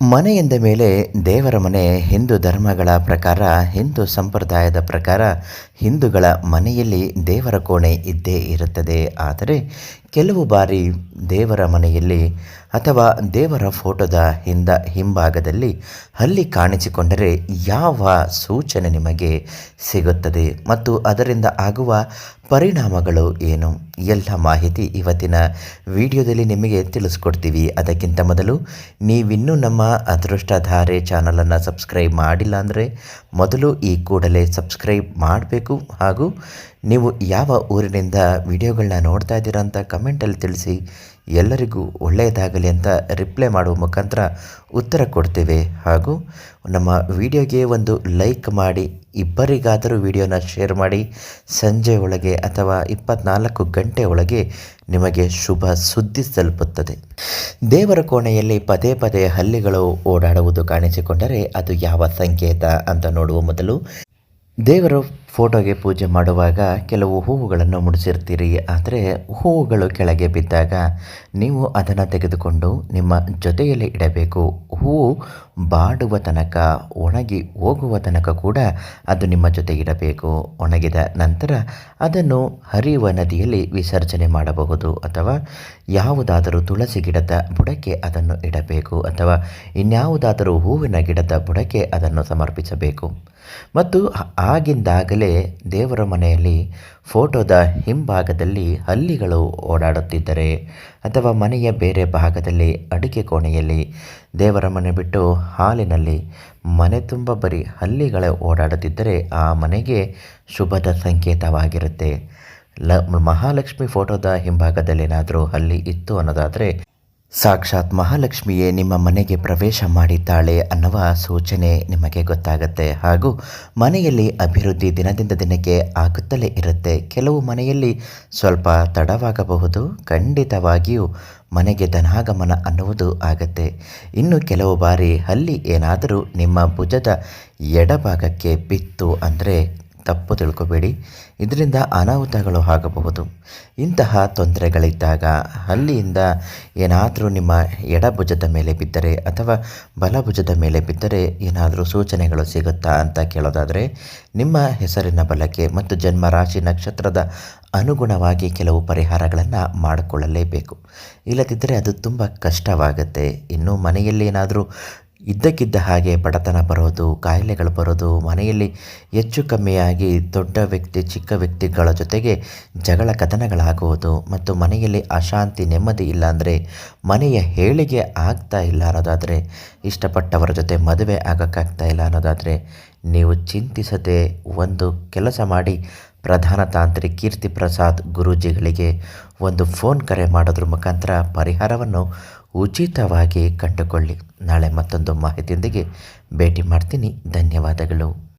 ಮನೆ ಎಂದ ಮೇಲೆ ದೇವರ ಮನೆ, ಹಿಂದೂ ಧರ್ಮಗಳ ಪ್ರಕಾರ, ಹಿಂದೂ ಸಂಪ್ರದಾಯದ ಪ್ರಕಾರ ಹಿಂದೂಗಳ ಮನೆಯಲ್ಲಿ ದೇವರ ಕೋಣೆ ಇದ್ದೇ ಇರುತ್ತದೆ. ಆದರೆ ಕೆಲವು ಬಾರಿ ದೇವರ ಮನೆಯಲ್ಲಿ ಅಥವಾ ದೇವರ ಫೋಟೋದ ಹಿಂದ ಹಿಂಭಾಗದಲ್ಲಿ ಅಲ್ಲಿ ಕಾಣಿಸಿಕೊಂಡರೆ ಯಾವ ಸೂಚನೆ ನಿಮಗೆ ಸಿಗುತ್ತದೆ ಮತ್ತು ಅದರಿಂದ ಆಗುವ ಪರಿಣಾಮಗಳು ಏನು? ಎಲ್ಲ ಮಾಹಿತಿ ಇವತ್ತಿನ ವಿಡಿಯೋದಲ್ಲಿ ನಿಮಗೆ ತಿಳಿಸ್ಕೊಡ್ತೀವಿ. ಅದಕ್ಕಿಂತ ಮೊದಲು ನೀವಿನ್ನೂ ನಮ್ಮ ಅದೃಷ್ಟಧಾರೆ ಚಾನಲನ್ನು ಸಬ್ಸ್ಕ್ರೈಬ್ ಮಾಡಿಲ್ಲ ಅಂದರೆ ಮೊದಲು ಈ ಕೂಡಲೇ ಸಬ್ಸ್ಕ್ರೈಬ್ ಮಾಡಬೇಕು. ಹಾಗೂ ನೀವು ಯಾವ ಊರಿನಿಂದ ವಿಡಿಯೋಗಳನ್ನ ನೋಡ್ತಾ ಇದ್ದೀರಾ ಅಂತ ಕಮೆಂಟಲ್ಲಿ ತಿಳಿಸಿ. ಎಲ್ಲರಿಗೂ ಒಳ್ಳೆಯದಾಗಲಿ ಅಂತ ರಿಪ್ಲೈ ಮಾಡುವ ಮುಖಾಂತರ ಉತ್ತರ ಕೊಡ್ತೇವೆ. ಹಾಗೂ ನಮ್ಮ ವಿಡಿಯೋಗೆ ಒಂದು ಲೈಕ್ ಮಾಡಿ ಇಬ್ಬರಿಗಾದರೂ ವಿಡಿಯೋನ ಶೇರ್ ಮಾಡಿ ಸಂಜೆ ಒಳಗೆ ಅಥವಾ ಇಪ್ಪತ್ನಾಲ್ಕು ಗಂಟೆ ಒಳಗೆ ನಿಮಗೆ ಶುಭ ಸುದ್ದಿ ತಲುಪುತ್ತದೆ. ದೇವರ ಕೋಣೆಯಲ್ಲಿ ಪದೇ ಪದೇ ಹಲ್ಲಿಗಳು ಓಡಾಡುವುದು ಕಾಣಿಸಿಕೊಂಡರೆ ಅದು ಯಾವ ಸಂಕೇತ ಅಂತ ನೋಡುವ ಮೊದಲು ದೇವರು ಫೋಟೋಗೆ ಪೂಜೆ ಮಾಡುವಾಗ ಕೆಲವು ಹೂವುಗಳನ್ನು ಮುಡಿಸಿರ್ತೀರಿ. ಆದರೆ ಹೂವುಗಳು ಕೆಳಗೆ ಬಿದ್ದಾಗ ನೀವು ಅದನ್ನು ತೆಗೆದುಕೊಂಡು ನಿಮ್ಮ ಜೊತೆಯಲ್ಲಿ ಇಡಬೇಕು. ಹೂವು ಬಾಡುವ ತನಕ, ಒಣಗಿ ಹೋಗುವ ತನಕ ಕೂಡ ಅದು ನಿಮ್ಮ ಜೊತೆ ಇಡಬೇಕು ಒಣಗಿದ ನಂತರ ಅದನ್ನು ಹರಿಯುವ ನದಿಯಲ್ಲಿ ವಿಸರ್ಜನೆ ಮಾಡಬಹುದು ಅಥವಾ ಯಾವುದಾದರೂ ತುಳಸಿ ಗಿಡದ ಬುಡಕ್ಕೆ ಅದನ್ನು ಇಡಬೇಕು ಅಥವಾ ಇನ್ಯಾವುದಾದರೂ ಹೂವಿನ ಗಿಡದ ಬುಡಕ್ಕೆ ಅದನ್ನು ಸಮರ್ಪಿಸಬೇಕು. ಮತ್ತು ಆಗಿಂದಾಗಲೇ ದೇವರ ಮನೆಯಲ್ಲಿ ಫೋಟೋದ ಹಿಂಭಾಗದಲ್ಲಿ ಹಲ್ಲಿಗಳು ಓಡಾಡುತ್ತಿದ್ದರೆ ಅಥವಾ ಮನೆಯ ಬೇರೆ ಭಾಗದಲ್ಲಿ ಅಡಿಕೆ ಕೋಣೆಯಲ್ಲಿ ದೇವರ ಮನೆ ಬಿಟ್ಟು ಹಾಲಿನಲ್ಲಿ ಮನೆ ತುಂಬ ಬರೀ ಹಲ್ಲಿಗಳೇ ಓಡಾಡುತ್ತಿದ್ದರೆ ಆ ಮನೆಗೆ ಶುಭದ ಸಂಕೇತವಾಗಿರುತ್ತೆ. ಲ ಮಹಾಲಕ್ಷ್ಮಿ ಫೋಟೋದ ಹಿಂಭಾಗದಲ್ಲಿ ಏನಾದರೂ ಹಲ್ಲಿ ಇತ್ತು ಅನ್ನೋದಾದರೆ ಸಾಕ್ಷಾತ್ ಮಹಾಲಕ್ಷ್ಮಿಯೇ ನಿಮ್ಮ ಮನೆಗೆ ಪ್ರವೇಶ ಮಾಡಿದ್ದಾಳೆ ಅನ್ನುವ ಸೂಚನೆ ನಿಮಗೆ ಗೊತ್ತಾಗುತ್ತೆ. ಹಾಗೂ ಮನೆಯಲ್ಲಿ ಅಭಿವೃದ್ಧಿ ದಿನದಿಂದ ದಿನಕ್ಕೆ ಆಗುತ್ತಲೇ ಇರುತ್ತೆ. ಕೆಲವು ಮನೆಯಲ್ಲಿ ಸ್ವಲ್ಪ ತಡವಾಗಬಹುದು. ಖಂಡಿತವಾಗಿಯೂ ಮನೆಗೆ ಧನಾಗಮನ ಅನ್ನುವುದು ಆಗುತ್ತೆ. ಇನ್ನು ಕೆಲವು ಬಾರಿ ಅಲ್ಲಿ ಏನಾದರೂ ನಿಮ್ಮ ಭುಜದ ಎಡಭಾಗಕ್ಕೆ ಬಿತ್ತು ಅಂದರೆ ತಪ್ಪು ತಿಳ್ಕೊಬೇಡಿ. ಇದರಿಂದ ಅನಾಹುತಗಳು ಆಗಬಹುದು. ಇಂತಹ ತೊಂದರೆಗಳಿದ್ದಾಗ ಅಲ್ಲಿಯಿಂದ ಏನಾದರೂ ನಿಮ್ಮ ಎಡಭುಜದ ಮೇಲೆ ಬಿದ್ದರೆ ಅಥವಾ ಬಲಭುಜದ ಮೇಲೆ ಬಿದ್ದರೆ ಏನಾದರೂ ಸೂಚನೆಗಳು ಸಿಗುತ್ತಾ ಅಂತ ಕೇಳೋದಾದರೆ, ನಿಮ್ಮ ಹೆಸರಿನ ಬಲಕ್ಕೆ ಮತ್ತು ಜನ್ಮ ರಾಶಿ ನಕ್ಷತ್ರದ ಅನುಗುಣವಾಗಿ ಕೆಲವು ಪರಿಹಾರಗಳನ್ನು ಮಾಡಿಕೊಳ್ಳಲೇಬೇಕು. ಇಲ್ಲದಿದ್ದರೆ ಅದು ತುಂಬ ಕಷ್ಟವಾಗುತ್ತೆ. ಇನ್ನು ಮನೆಯಲ್ಲಿ ಏನಾದರೂ ಇದ್ದಕ್ಕಿದ್ದ ಹಾಗೆ ಬಡತನ ಬರೋದು, ಕಾಯಿಲೆಗಳು ಬರೋದು, ಮನೆಯಲ್ಲಿ ಹೆಚ್ಚು ಕಮ್ಮಿಯಾಗಿ ದೊಡ್ಡ ವ್ಯಕ್ತಿ, ಚಿಕ್ಕ ವ್ಯಕ್ತಿಗಳ ಜೊತೆಗೆ ಜಗಳ ಕದನಗಳಾಗುವುದು ಮತ್ತು ಮನೆಯಲ್ಲಿ ಅಶಾಂತಿ, ನೆಮ್ಮದಿ ಇಲ್ಲ ಅಂದರೆ ಮನೆಯ ಹೇಳಿಗೆ ಆಗ್ತಾ ಇಲ್ಲ ಅನ್ನೋದಾದರೆ, ಇಷ್ಟಪಟ್ಟವರ ಜೊತೆ ಮದುವೆ ಆಗೋಕ್ಕಾಗ್ತಾ ಇಲ್ಲ ಅನ್ನೋದಾದರೆ, ನೀವು ಚಿಂತಿಸದೆ ಒಂದು ಕೆಲಸ ಮಾಡಿ ಪ್ರಧಾನ ತಾಂತ್ರಿ ಕೀರ್ತಿ ಪ್ರಸಾದ್ ಗುರೂಜಿಗಳಿಗೆ ಒಂದು ಫೋನ್ ಕರೆ ಮಾಡೋದ್ರ ಮುಖಾಂತರ ಪರಿಹಾರವನ್ನು ಉಚಿತವಾಗಿ ಕಂಡುಕೊಳ್ಳಿ. ನಾಳೆ ಮತ್ತೊಂದು ಮಾಹಿತಿಯೊಂದಿಗೆ ಭೇಟಿ ಮಾಡ್ತೀನಿ. ಧನ್ಯವಾದಗಳು.